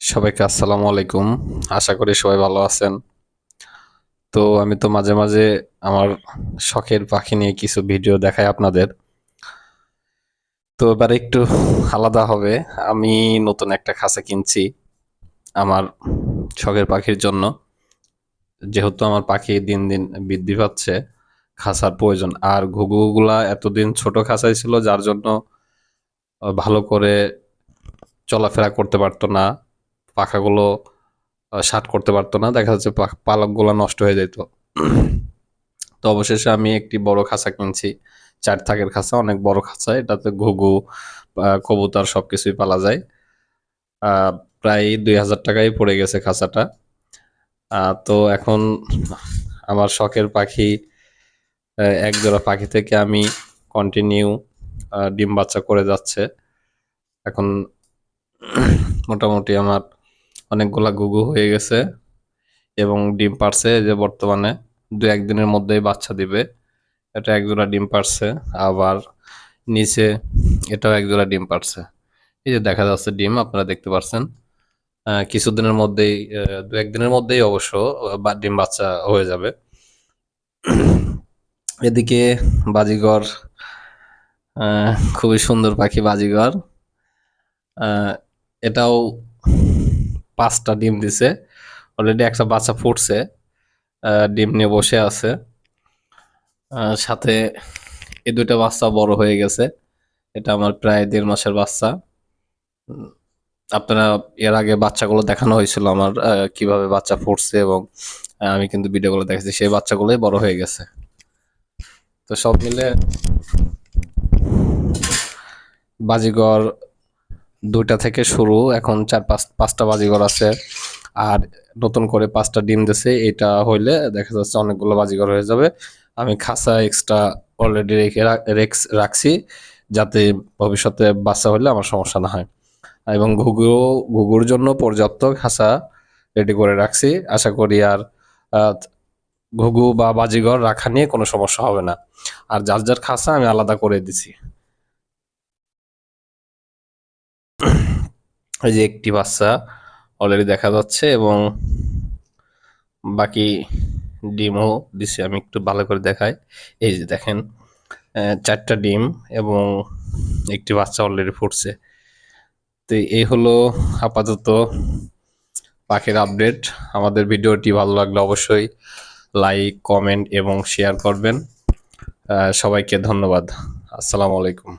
সবাইকে আসসালামু আলাইকুম। আশা করি সবাই ভালো আছেন। তো আমি তো মাঝে মাঝে আমার শখের পাখি নিয়ে কিছু ভিডিও দেখাই আপনাদের। তো এবার একটু আলাদা হবে। আমি নতুন একটা খাঁচা কিনছি আমার শখের পাখির জন্য। যেহেতু আমার পাখি দিন দিন বৃদ্ধি পাচ্ছে খাঁচার প্রয়োজন। আর ঘুঘুগুলা এতদিন ছোট খাঁচাই ছিল, যার জন্য ভালো করে চলাফেরা করতে পারতো না। পাখাগুলো শার্ট করতে পারতো না। দেখা যাচ্ছে পালকগুলো নষ্ট হয়ে যেত তো অবশেষে আমি একটি বড় খাঁচা কিনছি। চার থাকের খাঁচা, অনেক বড় খাঁচা। এটাতে ঘুঘু কবুতর সব কিছুই পালা যায়। প্রায় দুই হাজার টাকাই পড়ে গেছে খাঁচাটা। তো এখন আমার শখের পাখি এক জোড়া পাখি থেকে আমি কন্টিনিউ ডিম বাচ্চা করে যাচ্ছে। এখন মোটামুটি আমার অনেকগুলা ঘুঘু হয়ে গেছে এবং ডিম পারছে যে বর্তমানে দু একদিনের মধ্যেই বাচ্চা দিবে। এটা এক জোড়া ডিম পারছে, আবার নিচে এটাও এক জোড়া ডিম পারছে। এই যে দেখা যাচ্ছে ডিম, আপনারা দেখতে পাচ্ছেন কিছুদিনের মধ্যেই দু একদিনের মধ্যেই অবশ্য ডিম বাচ্চা হয়ে যাবে। এদিকে বাজিগর খুবই সুন্দর পাখি বাজিগর। এটাও পাঁচটা ডিম দিছে। অলরেডি একটা বাচ্চা ফুটছে ডিম নিয়ে বসে আছে। সাথে এই দুইটা বাচ্চা বড় হয়ে গেছে। এটা আমার প্রায় দেড় মাসের বাচ্চা। আপনারা এর আগে বাচ্চাগুলো দেখানো হয়েছিল আমার কীভাবে বাচ্চা ফুটছে এবং আমি কিন্তু ভিডিওগুলো দেখেছি, সেই বাচ্চাগুলোই বড় হয়ে গেছে। তো সব মিলে বাজিগর দুইটা থেকে শুরু। এখন চার পাঁচ, পাঁচটা বাজিঘর আছে। আর নতুন করে পাঁচটা ডিম দিছে। এটা হইলে দেখা যাচ্ছে অনেকগুলো বাজিঘর হয়ে যাবে। আমি খাসা এক্সট্রা অলরেডি রেখে রেক্স রাখছি যাতে ভবিষ্যতে বাচ্চা হলে আমার সমস্যা না হয়। এবং ঘুঘু, ঘুঘুর জন্য পর্যাপ্ত খাসা রেডি করে রাখছি। আশা করি আর ঘুঘু বা বাজিঘর রাখা নিয়ে কোনো সমস্যা হবে না। আর যার যার খাসা আমি আলাদা করে দিছি। এই যে একটি বাচ্চা অলরেডি দেখা যাচ্ছে এবং বাকি ডিমও দিছি, আমি একটু ভালো করে দেখাই। এই যে দেখেন চারটা ডিম এবং একটি বাচ্চা অলরেডি ফুটছে। তো এই হলো আপাতত পাখির আপডেট। আমাদের ভিডিওটি ভালো লাগলে অবশ্যই লাইক, কমেন্ট এবং শেয়ার করবেন। সবাইকে ধন্যবাদ। আসসালামু আলাইকুম।